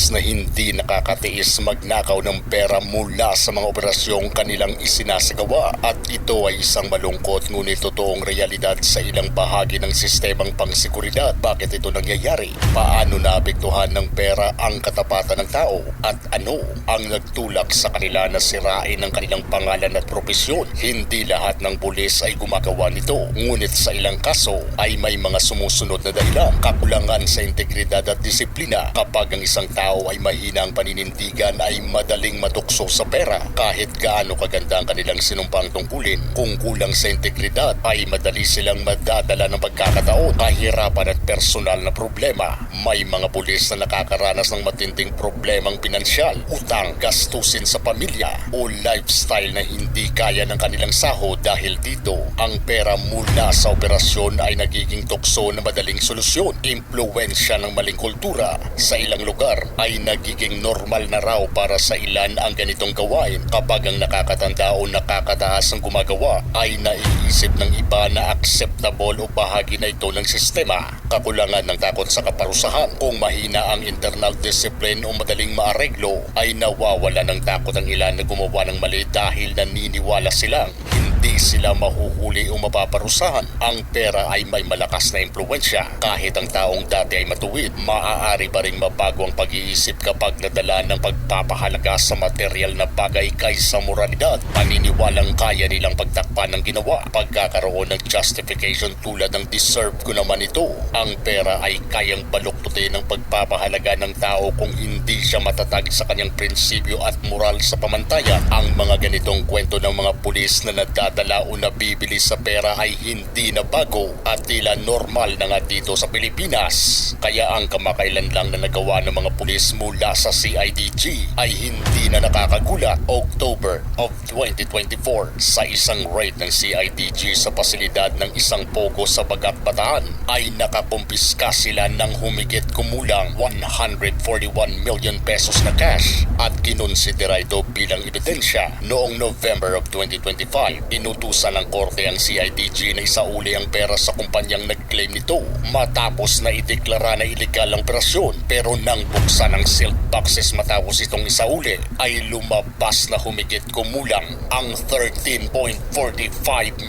Pulis na hindi nakakatiis magnakaw ng pera mula sa mga operasyong kanilang isinasagawa at ito ay isang malungkot ngunit totoong realidad sa ilang bahagi ng sistemang pangsiguridad. Bakit ito nangyayari? Paano naapektuhan ng pera ang katapatan ng tao? At ano ang nagtulak sa kanila na sirain ang kanilang pangalan at propesyon? Hindi lahat ng pulis ay gumagawa nito. Ngunit sa ilang kaso ay may mga sumusunod na dahilan. Kakulangan sa integridad at disiplina kapag ang isang tao ay mahina ang paninindigan ay madaling matukso sa pera kahit gaano kaganda ang kanilang sinumpang tungkulin. Kung kulang sa integridad ay madali silang madadala ng pagkakataon, kahirapan at personal na problema. May mga pulis na nakakaranas ng matinding problemang pinansyal, utang, gastusin sa pamilya o lifestyle na hindi kaya ng kanilang sahod dahil dito ang pera mula sa operasyon ay nagiging tukso na madaling solusyon. Impluensya ng maling kultura sa ilang lugar ay nagiging normal na raw para sa ilan ang ganitong gawain kapag ang nakakatanda o nakakataas ang gumagawa ay naiisip ng iba na acceptable o bahagi na ito ng sistema. Kakulangan ng takot sa kaparusahan kung mahina ang internal discipline o madaling maareglo ay nawawala ng takot ang ilan na gumawa ng mali dahil naniniwala silang hindi sila mahuhuli o mapaparusahan. Ang pera ay may malakas na impluensya. Kahit ang taong dati ay matuwid, maaari pa ring mabago ang pag-iisip kapag nadala ng pagpapahalaga sa material na bagay kaysa moralidad. Paniniwalang kaya nilang pagtakpan ng ginawa. Pagkakaroon ng justification tulad ng deserve ko naman ito. Ang pera ay kayang baluktutin ng pagpapahalaga ng tao kung hindi siya matatag sa kanyang prinsipyo at moral sa pamantayan. Ang mga ganitong kwento ng mga pulis na nadadala o nabibili sa pera ay hindi na bago at tila normal na nga dito sa Pilipinas. Kaya ang kamakailan lang na nagawa ng mga pulis mula sa CIDG ay hindi na nakakagulat. October of 2024 sa isang raid ng CIDG sa pasilidad ng isang pogo sa Bagat Bataan ay nakakumpiska sila ng humigit kumulang 141 million pesos na cash at kinonsidera ito bilang ebidensya noong November of 2025. Inutusan ng korte ang CIDG na isauli ang pera sa kumpanyang nag-claim nito matapos na ideklara na ilegal ang operasyon pero nang buksan ang sealed boxes matapos itong isauli ay lumabas na humigit kumulang ang 13.45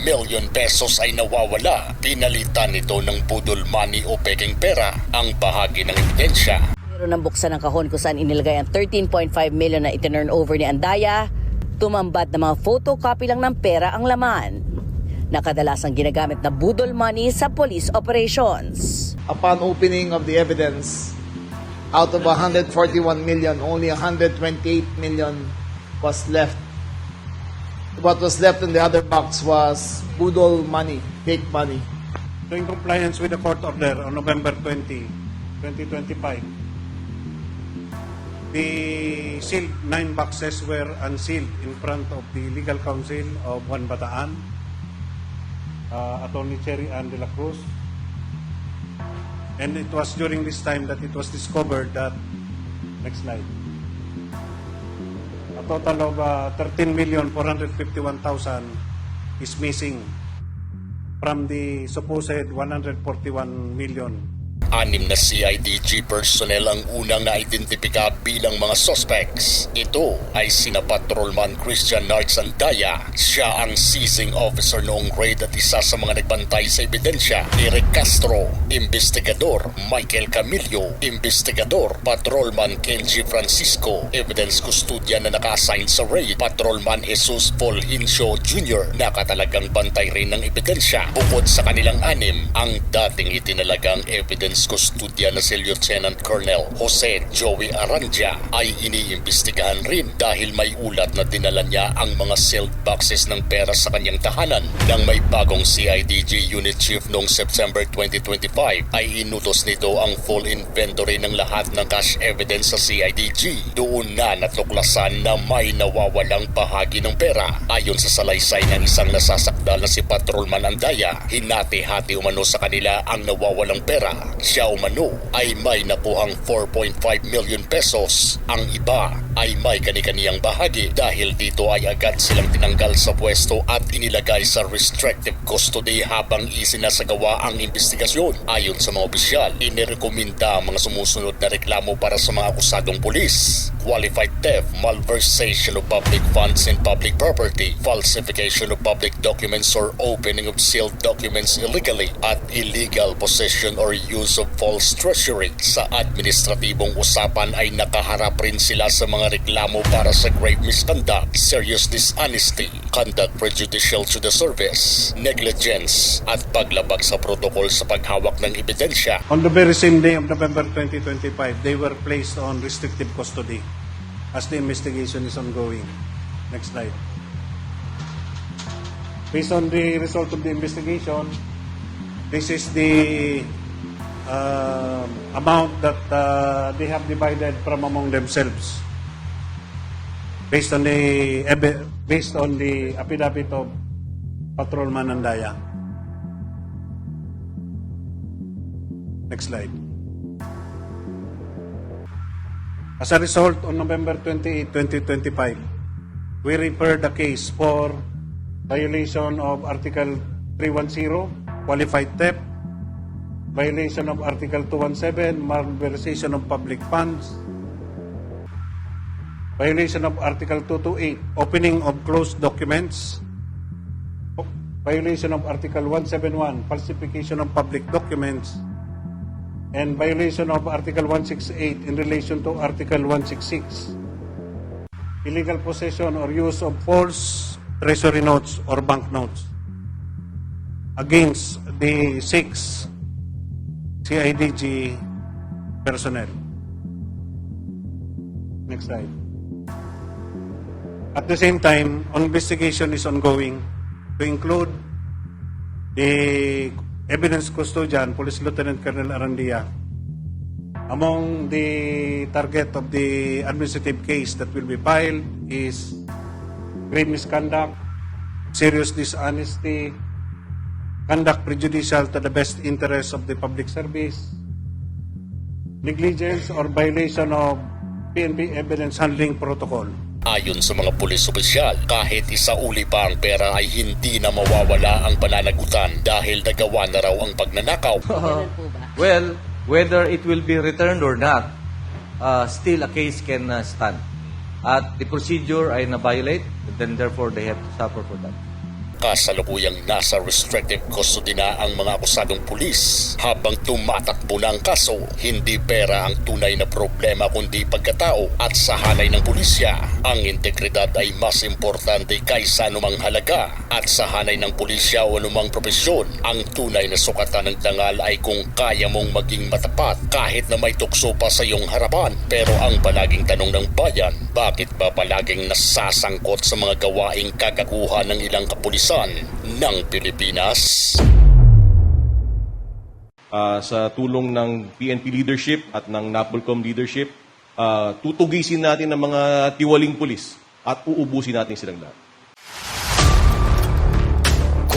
million pesos ay nawawala. Pinalitan nito ng budol money o peking pera ang bahagi ng ebidensya. Meron ng buksan ng kahon kung saan inilagay ang 13.5 million na itinurn over ni Andaya. Tumambad na mga photocopy lang ng pera ang laman. Nakadalasang ginagamit na budol money sa police operations. upon opening of the evidence, out of 141 million, only 128 million was left. What was left in the other box was budol money, fake money. So in compliance with the court order on November 20, 2025, the sealed nine boxes were unsealed in front of the legal counsel of Juan Bataan, uh, Attorney Cherry Ann de la Cruz. And it was during this time that it was discovered that, next slide, a total of uh, 13,451,000 is missing from the supposed 141 million Anim na CIDG personnel ang unang na-identifika bilang mga suspects. Ito ay sina Patrolman Christian Nards Andaya. Siya ang seizing officer noong raid at isa sa mga nagbantay sa ebidensya. Eric Castro, Investigador Michael Camillo, Investigador Patrolman Kenji Francisco, Evidence Custodian na naka-assign sa raid, Patrolman Jesus Fulgencio Jr. Nakatalagang bantay rin ng ebidensya. Bukod sa kanilang anim, ang dating itinalagang evidence custodian na si Lieutenant Colonel Jose Joey Aranja ay iniimbestigahan rin dahil may ulat na dinala niya ang mga sealed boxes ng pera sa kanyang tahanan. Nang may bagong CIDG Unit Chief noong September 2025 ay inutos nito ang full inventory ng lahat ng cash evidence sa CIDG. Doon na natuklasan na may nawawalang bahagi ng pera. Ayon sa salaysay ng isang nasasakdal na si Patrolman Andaya, hinati-hati umano sa kanila ang nawawalang pera. Siya umano ay may nakuhang 4.5 million pesos. Ang iba ay may kani-kaniyang bahagi dahil dito ay agad silang tinanggal sa pwesto at inilagay sa restrictive custody habang isinasagawa ang investigasyon. Ayon sa mga opisyal, inirekomenda ang mga sumusunod na reklamo para sa mga akusadong pulis. Qualified theft, malversation of public funds and public property, falsification of public documents or opening of sealed documents illegally, at illegal possession or use of false treasury. Sa administratibong usapan ay nakaharap rin sila sa mga reklamo para sa grave misconduct, serious dishonesty, conduct prejudicial to the service, negligence, at paglabag sa protocol sa paghawak ng ebidensya. On the very same day of November 2025, they were placed on restrictive custody as the investigation is ongoing. Next slide. Based on the result of the investigation, this is the uh, amount that uh, they have divided from among themselves based on the evi- based on the affidavit of Patrolman Andaya. Next slide. As a result, on November 28, 2025, we referred the case for violation of Article 310, qualified theft, violation of Article 217, malversation of public funds, violation of Article 228, opening of closed documents, violation of Article 171, falsification of public documents, and violation of Article 168 in relation to Article 166, illegal possession or use of false treasury notes or banknotes against the six CIDG personnel. Next slide. At the same time, investigation is ongoing to include the evidence custodian, Police Lieutenant Colonel Arandia, among the target of the administrative case that will be filed is grave misconduct, serious dishonesty, conduct prejudicial to the best interest of the public service, negligence or violation of PNP evidence handling protocol. Ayon sa mga pulis opisyal, kahit isa uli pa ang pera ay hindi na mawawala ang pananagutan dahil nagawa na raw ang pagnanakaw. Well, whether it will be returned or not, uh, still a case can uh, stand. At the procedure ay na-violate, then therefore they have to suffer for that. Kasalukuyang nasa restrictive custody na ang mga akusadong pulis habang tumatakbo na ang kaso. Hindi pera ang tunay na problema kundi pagkatao at sa hanay ng pulisya. Ang integridad ay mas importante kaysa anumang halaga at sa hanay ng pulisya o anumang propesyon, ang tunay na sukatan ng dangal ay kung kaya mong maging matapat kahit na may tukso pa sa iyong harapan. Pero ang palaging tanong ng bayan, bakit ba palaging nasasangkot sa mga gawaing kagaguhan ng ilang kapulisan ng Pilipinas? Ah, sa tulong ng PNP leadership at ng NAPOLCOM leadership, ah, tutugisin natin ang mga tiwaling pulis at uubusin natin silang lahat.